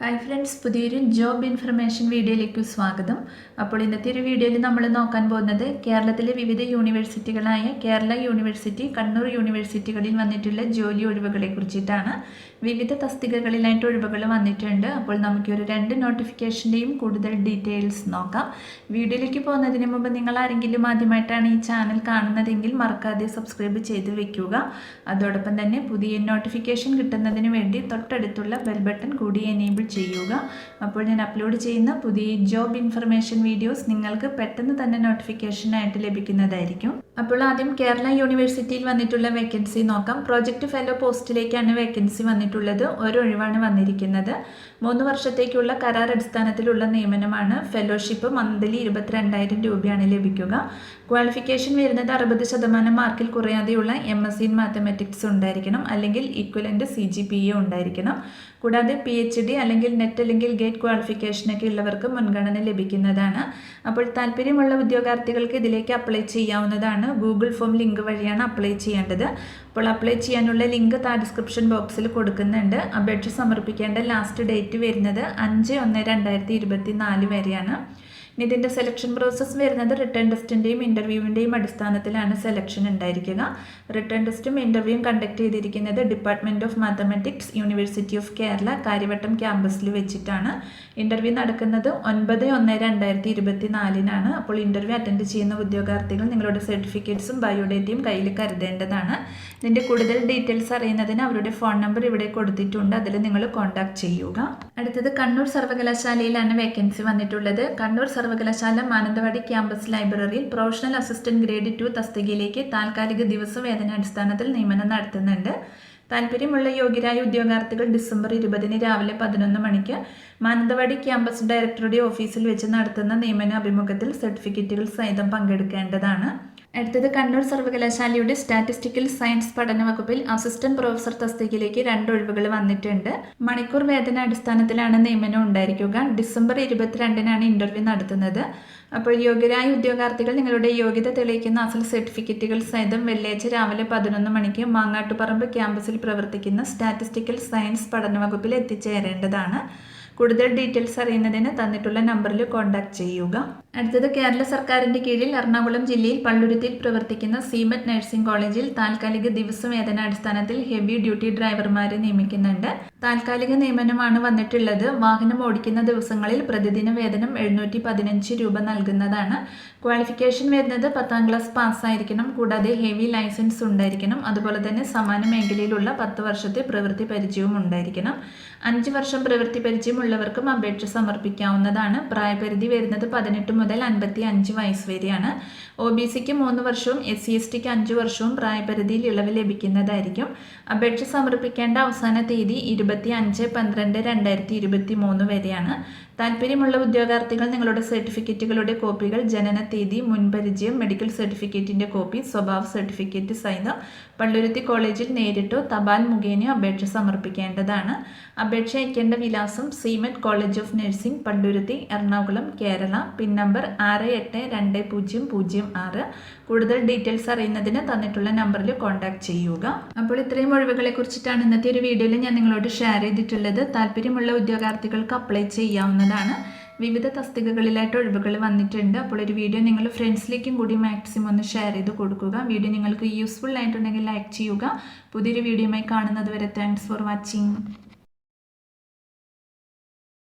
Hi friends പുതിയൊരു job information വീഡിയോയിലേക്ക് സ്വാഗതം. അപ്പോൾ ഇന്നത്തെ ഒരു വീഡിയോയിൽ നമ്മൾ നോക്കാൻ പോകുന്നത് കേരളത്തിലെ വിവിധ യൂണിവേഴ്സിറ്റികളായ കേരള യൂണിവേഴ്സിറ്റി കണ്ണൂർ യൂണിവേഴ്സിറ്റികളിൽ വന്നിട്ടുള്ള ജോലി ഒഴിവുകളെ കുറിച്ചിട്ടാണ്. വിവിധ തസ്തികകളിലായിട്ട് ഒഴിവുകൾ വന്നിട്ടുണ്ട്. അപ്പോൾ നമുക്കൊരു രണ്ട് നോട്ടിഫിക്കേഷന്റെയും കൂടുതൽ ഡീറ്റെയിൽസ് നോക്കാം. വീഡിയോയിലേക്ക് പോകുന്നതിന് മുമ്പ് നിങ്ങൾ ആരെങ്കിലും ആദ്യമായിട്ടാണ് ഈ ചാനൽ കാണുന്നതെങ്കിൽ മറക്കാതെ സബ്സ്ക്രൈബ് ചെയ്ത് വെക്കുക. അതോടൊപ്പം തന്നെ പുതിയ നോട്ടിഫിക്കേഷൻ കിട്ടുന്നതിന് വേണ്ടി തൊട്ടടുത്തുള്ള ബെൽ ബട്ടൺ കൂടി എനേബിൾ ചെയ്യുക. അപ്പോൾ ഞാൻ അപ്ലോഡ് ചെയ്യുന്ന പുതിയ ജോബ് ഇൻഫർമേഷൻ വീഡിയോസ് നിങ്ങൾക്ക് പെട്ടെന്ന് തന്നെ നോട്ടിഫിക്കേഷനായിട്ട് ലഭിക്കുന്നതായിരിക്കും. അപ്പോൾ ആദ്യം കേരള യൂണിവേഴ്സിറ്റിയിൽ വന്നിട്ടുള്ള വേക്കൻസി നോക്കാം. പ്രോജക്റ്റ് ഫെലോ പോസ്റ്റിലേക്കാണ് വേക്കൻസി വന്നിട്ടുള്ളത്. ഒരു ഒഴിവാണ് വന്നിരിക്കുന്നത്. മൂന്ന് വർഷത്തേക്കുള്ള കരാർ അടിസ്ഥാനത്തിലുള്ള നിയമനമാണ് ഫെലോഷിപ്പ് മന്ത്ലി ഇരുപത്തിരണ്ടായിരം രൂപയാണ് ലഭിക്കുക. ക്വാളിഫിക്കേഷൻ വരുന്നത് അറുപത് ശതമാനം മാർക്കിൽ കുറയാതെയുള്ള M S C in mathematics ഉണ്ടായിരിക്കണം അല്ലെങ്കിൽ equivalent C G P A ഉണ്ടായിരിക്കണം. കൂടാതെ പി എച്ച് ഡി അല്ലെങ്കിൽ നെറ്റ് അല്ലെങ്കിൽ ഗേറ്റ് ക്വാളിഫിക്കേഷനൊക്കെ ഉള്ളവർക്ക് മുൻഗണന ലഭിക്കുന്നതാണ്. അപ്പോൾ താല്പര്യമുള്ള ഉദ്യോഗാർത്ഥികൾക്ക് ഇതിലേക്ക് അപ്ലൈ ചെയ്യാവുന്നതാണ്. ഗൂഗിൾ ഫോം ലിങ്ക് വഴിയാണ് അപ്ലൈ ചെയ്യേണ്ടത്. അപ്പോൾ അപ്ലൈ ചെയ്യാനുള്ള ലിങ്ക് താ ഡിസ്ക്രിപ്ഷൻ ബോക്സിൽ കൊടുക്കുന്നുണ്ട്. അപേക്ഷ സമർപ്പിക്കേണ്ട ലാസ്റ്റ് ഡേറ്റ് വരുന്നത് അഞ്ച് ഒന്ന് രണ്ടായിരത്തി ഇരുപത്തി നാല് വരെയാണ്. ഇനി ഇതിന്റെ സെലക്ഷൻ പ്രോസസ്സ് വരുന്നത് റിട്ടേൺ ടെസ്റ്റിന്റെയും ഇന്റർവ്യൂവിന്റെയും അടിസ്ഥാനത്തിലാണ് സെലക്ഷൻ ഉണ്ടായിരിക്കുക. റിട്ടേൺ ടെസ്റ്റും ഇന്റർവ്യൂവും കണ്ടക്ട് ചെയ്തിരിക്കുന്നത് department of mathematics university of Kerala Kariavattom ക്യാമ്പസിൽ വെച്ചിട്ടാണ്. ഇന്റർവ്യൂ നടക്കുന്നത് ഒൻപത് ഒന്ന് രണ്ടായിരത്തി ഇരുപത്തി നാലിനാണ് അപ്പോൾ ഇന്റർവ്യൂ അറ്റൻഡ് ചെയ്യുന്ന ഉദ്യോഗാർത്ഥികൾ നിങ്ങളുടെ സർട്ടിഫിക്കറ്റ്സും ബയോഡേറ്റയും കയ്യിൽ കരുതേണ്ടതാണ്. ഇതിന്റെ കൂടുതൽ ഡീറ്റെയിൽസ് അറിയുന്നതിന് അവരുടെ ഫോൺ നമ്പർ ഇവിടെ കൊടുത്തിട്ടുണ്ട്. അതിൽ നിങ്ങൾ കോൺടാക്ട് ചെയ്യുക. അടുത്തത് കണ്ണൂർ സർവകലാശാലയിലാണ് വേക്കൻസി വന്നിട്ടുള്ളത്. കണ്ണൂർ സർവകലാശാല മാനന്തവാടി ക്യാമ്പസ് ലൈബ്രറിയിൽ പ്രൊഫഷണൽ അസിസ്റ്റന്റ് ഗ്രേഡ് ടു തസ്തികയിലേക്ക് താൽക്കാലിക ദിവസവേതനാടിസ്ഥാനത്തിൽ നിയമനം നടത്തുന്നുണ്ട്. താല്പര്യമുള്ള യോഗ്യരായ ഉദ്യോഗാർത്ഥികൾ ഡിസംബർ ഇരുപതിന് രാവിലെ പതിനൊന്ന് മണിക്ക് മാനന്തവാടി ക്യാമ്പസ് ഡയറക്ടറുടെ ഓഫീസിൽ വെച്ച് നടത്തുന്ന നിയമന അഭിമുഖത്തിൽ സർട്ടിഫിക്കറ്റുകൾ സഹിതം പങ്കെടുക്കേണ്ടതാണ്. അടുത്തത് കണ്ണൂർ സർവകലാശാലയുടെ സ്റ്റാറ്റിസ്റ്റിക്കൽ സയൻസ് പഠന വകുപ്പിൽ അസിസ്റ്റന്റ് പ്രൊഫസർ തസ്തികയിലേക്ക് രണ്ട് ഒഴിവുകൾ വന്നിട്ടുണ്ട്. മണിക്കൂർ വേതന അടിസ്ഥാനത്തിലാണ് നിയമനം ഉണ്ടായിരിക്കുക. ഡിസംബർ ഇരുപത്തിരണ്ടിനാണ് ഇന്റർവ്യൂ നടത്തുന്നത്. അപ്പോൾ യോഗ്യരായ ഉദ്യോഗാർത്ഥികൾ നിങ്ങളുടെ യോഗ്യത തെളിയിക്കുന്ന അസൽ സർട്ടിഫിക്കറ്റുകൾ സഹിതം വെള്ളിയാഴ്ച രാവിലെ പതിനൊന്ന് മണിക്ക് മാങ്ങാട്ടുപറമ്പ് ക്യാമ്പസിൽ പ്രവർത്തിക്കുന്ന സ്റ്റാറ്റിസ്റ്റിക്കൽ സയൻസ് പഠന വകുപ്പിൽ എത്തിച്ചേരേണ്ടതാണ്. കൂടുതൽ ഡീറ്റെയിൽസ് അറിയുന്നതിന് തന്നിട്ടുള്ള നമ്പറിൽ കോൺടാക്റ്റ് ചെയ്യുക. അടുത്തത് കേരള സർക്കാരിന്റെ കീഴിൽ എറണാകുളം ജില്ലയിൽ പള്ളുരുത്തിയിൽ പ്രവർത്തിക്കുന്ന സീമറ്റ് നഴ്സിംഗ് കോളേജിൽ താൽക്കാലിക ദിവസവേതനാടിസ്ഥാനത്തിൽ ഹെവി ഡ്യൂട്ടി ഡ്രൈവർമാരെ നിയമിക്കുന്നുണ്ട്. താൽക്കാലിക നിയമനമാണ് വന്നിട്ടുള്ളത്. വാഹനം ഓടിക്കുന്ന ദിവസങ്ങളിൽ പ്രതിദിന വേതനം എഴുന്നൂറ്റി പതിനഞ്ച് രൂപ നൽകുന്നതാണ്. ക്വാളിഫിക്കേഷൻ വരുന്നത് പത്താം ക്ലാസ് പാസ്സായിരിക്കണം. കൂടാതെ ഹെവി ലൈസൻസ് ഉണ്ടായിരിക്കണം. അതുപോലെ തന്നെ സമാന മേഖലയിലുള്ള പത്ത് വർഷത്തെ പ്രവൃത്തി പരിചയവും ഉണ്ടായിരിക്കണം. അഞ്ച് വർഷം പ്രവൃത്തി പരിചയമുള്ളവർക്കും അപേക്ഷ സമർപ്പിക്കാവുന്നതാണ്. പ്രായപരിധി വരുന്നത് പതിനെട്ട് മുതൽ അൻപത്തി അഞ്ച് വയസ്സ് വരെയാണ്. ഒ ബി സിക്ക് മൂന്ന് വർഷവും എസ് സി എസ് ടിക്ക് അഞ്ച് വർഷവും പ്രായപരിധിയിൽ ഇളവ് ലഭിക്കുന്നതായിരിക്കും. അപേക്ഷ സമർപ്പിക്കേണ്ട അവസാന തീയതി ഇരുപത്തി അഞ്ച് പന്ത്രണ്ട് രണ്ടായിരത്തി ഇരുപത്തി മൂന്ന് വരെയാണ്. താല്പര്യമുള്ള ഉദ്യോഗാർത്ഥികൾ നിങ്ങളുടെ സർട്ടിഫിക്കറ്റുകളുടെ കോപ്പികൾ ജനന തീയതി മുൻപരിചയം മെഡിക്കൽ സർട്ടിഫിക്കറ്റിന്റെ കോപ്പി സ്വഭാവ സർട്ടിഫിക്കറ്റ് സഹിതം പള്ളുരുത്തി കോളേജിൽ നേരിട്ടോ തപാൽ മുഖേനയോ അപേക്ഷ സമർപ്പിക്കേണ്ടതാണ്. അപേക്ഷ അയക്കേണ്ട വിലാസം SIMET college of nursing Palluruthy Ernakulam Kerala pin number ആറ് എട്ട് രണ്ട് പൂജ്യം പൂജ്യം ആറ്. കൂടുതൽ ഡീറ്റെയിൽസ് അറിയുന്നതിന് തന്നിട്ടുള്ള നമ്പറിൽ കോൺടാക്ട് ചെയ്യുക. അപ്പോൾ ഇത്രയും ഒഴിവുകളെ കുറിച്ചിട്ടാണ് ഇന്നത്തെ ഒരു വീഡിയോയിൽ ഞാൻ നിങ്ങളോട് ഷെയർ ചെയ്തിട്ടുള്ളത്. താല്പര്യമുള്ള ഉദ്യോഗാർത്ഥികൾക്ക് അപ്ലൈ ചെയ്യാവുന്നതാണ്. വിവിധ തസ്തികകളിലായിട്ട് ഒഴിവുകൾ വന്നിട്ടുണ്ട്. അപ്പോൾ ഒരു വീഡിയോ നിങ്ങൾ ഫ്രണ്ട്സിലേക്കും കൂടി മാക്സിമം ഒന്ന് ഷെയർ ചെയ്ത് കൊടുക്കുക. വീഡിയോ നിങ്ങൾക്ക് യൂസ്ഫുൾ ആയിട്ടുണ്ടെങ്കിൽ ലൈക്ക് ചെയ്യുക. പുതിയൊരു വീഡിയോയുമായി കാണുന്നത് വരെ താങ്ക്സ് ഫോർ വാച്ചിങ്